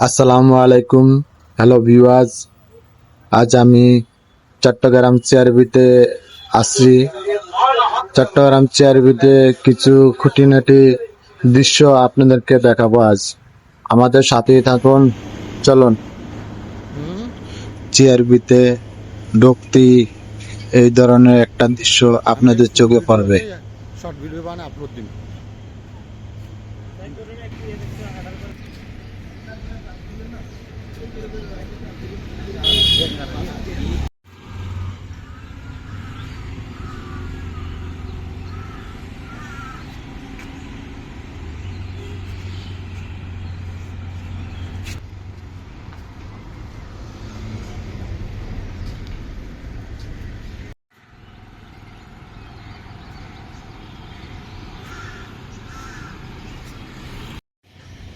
আসসালামু আলাইকুম hello viewers আজ আমি চট্টগ্রাম চেয়ারবিতে আসছি। চট্টগ্রাম চেয়ারবিতে কিছু খুঁটিনাটি দৃশ্য আপনাদেরকে দেখাবো আজ। আমাদের সাথেই থাকুন। চলুন। চেয়ারবিতে ঢুকতি এই ধরনের একটা দৃশ্য আপনাদের চোখে পড়বে। শর্ট ভিডিও বানায় আপলোড দিন।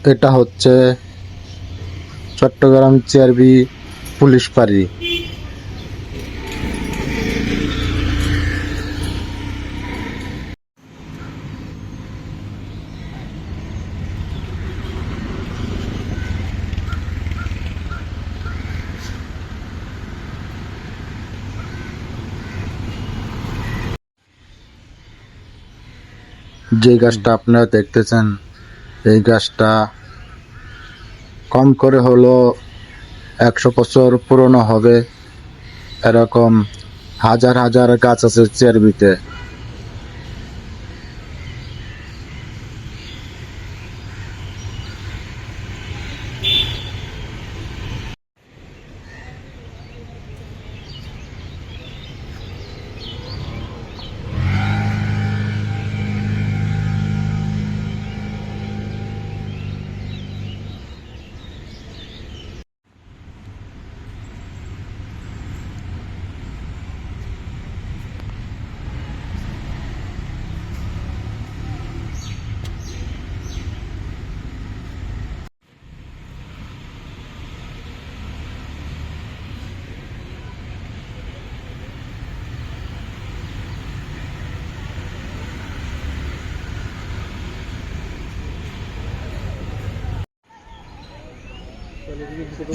এটা হচ্ছে চট্টগ্রাম চেয়ারবি পুলিশ পাড়ি। যে গাছটা আপনারা দেখতেছেন এই গাছটা কম করে হলো একশো বছর পুরনো হবে। এরকম হাজার হাজার গাছ আছে চেয়ারবিতে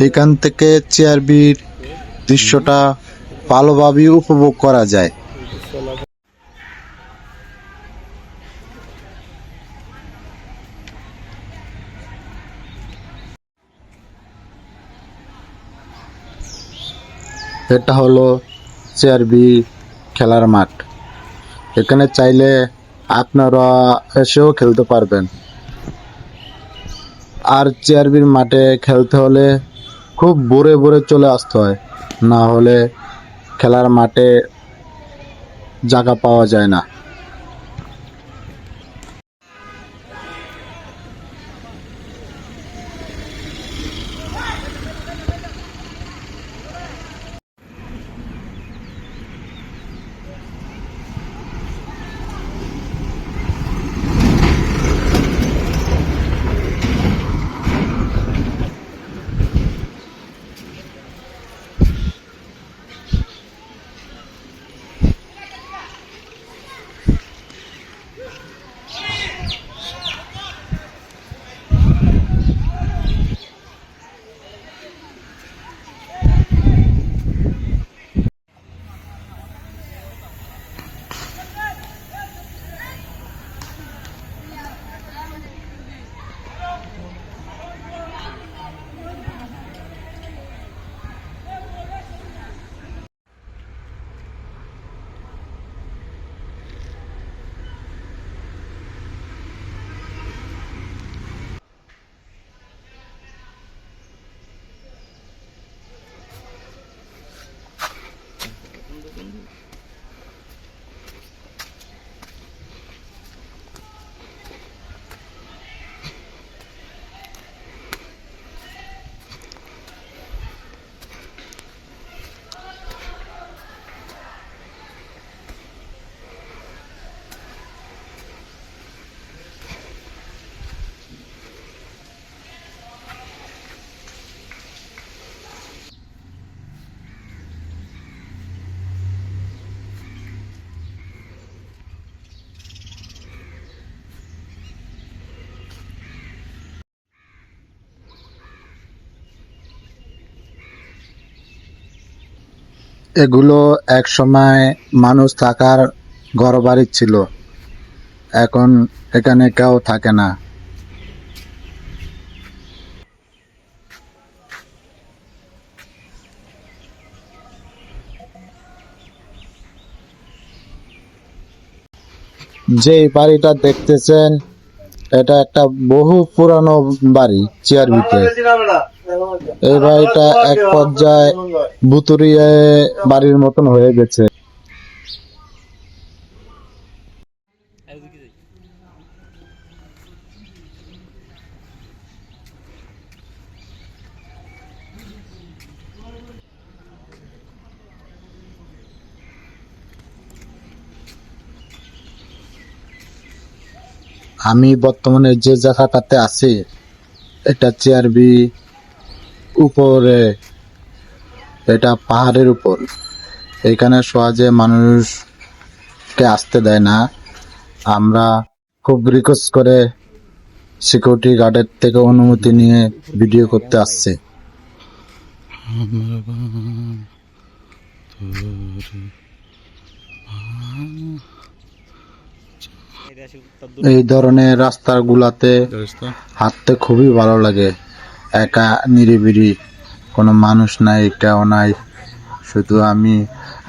এখান থেকে চেয়ারবির দৃশ্যটা ভালোভাবে উপভোগ করা যায়। এটা হলো চেয়ারবি খেলার মাঠ। এখানে চাইলে আপনারা এসেও খেলতে পারবেন। আর চেয়ারবির মাঠে খেলতে হলে খুব বোরে বোরে চলে আসতে হয়। না হলে খেলার মাঠে জায়গা পাওয়া যায় না। এগুলো এক সময় মানুষ থাকার ঘর বাড়ি ছিল। এখন এখানে কেউ থাকে না। যে বাড়িটা দেখতেছেন এটা একটা বহু পুরানো বাড়ি, চেয়ার ভিতরে। এই বাড়িটা এক পর্যায়ে ভুতুরিয়ে বাড়ির মতন হয়ে গেছে। আমি বর্তমানে যে জায়গাটাতে আছি, এটা চেয়ারবি উপরে, এটা পাহাড়ের উপর। এখানে সহজে মানুষকে আসতে দেয় না। আমরা খুব রিকোয়েস্ট করে সিকিউরিটি গার্ডের থেকে অনুমতি নিয়ে ভিডিও করতে আসছে। এই ধরনের রাস্তাগুলাতে হাঁটতে খুবই ভালো লাগে। একা নিরিবিরি কোনো মানুষ নাই কেউ নাই শুধু আমি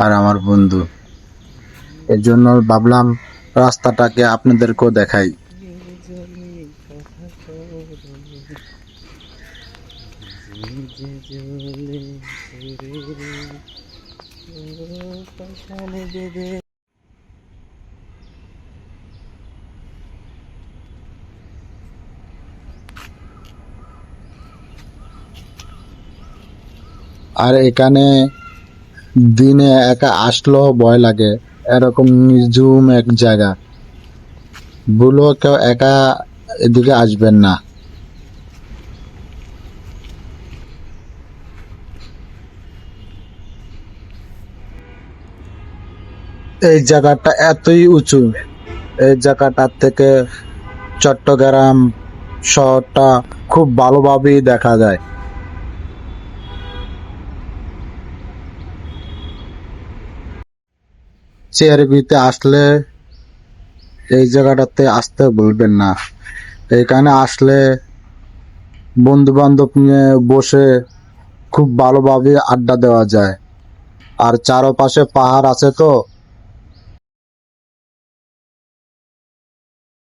আর আমার বন্ধু। এর জন্য ভাবলাম রাস্তাটাকে আপনাদেরকেও দেখাই। আর এখানে দিনে একা আসলেও ভয় লাগে। এরকম নিঝুম এক জায়গা। ভুলেও কেউ একা এদিকে আসবেন না। এই জায়গাটা এতই উঁচু। এই জায়গাটার থেকে চট্টগ্রাম শহরটা খুব ভালোভাবেই দেখা যায়। চেয়ারবিতে আসলে এই জায়গাটাতে আসতে বলবেন না। এখানে আসলে বন্ধু বান্ধব নিয়ে বসে খুব ভালোভাবে আড্ডা দেওয়া যায়। আর চারপাশে পাহাড় আছে তো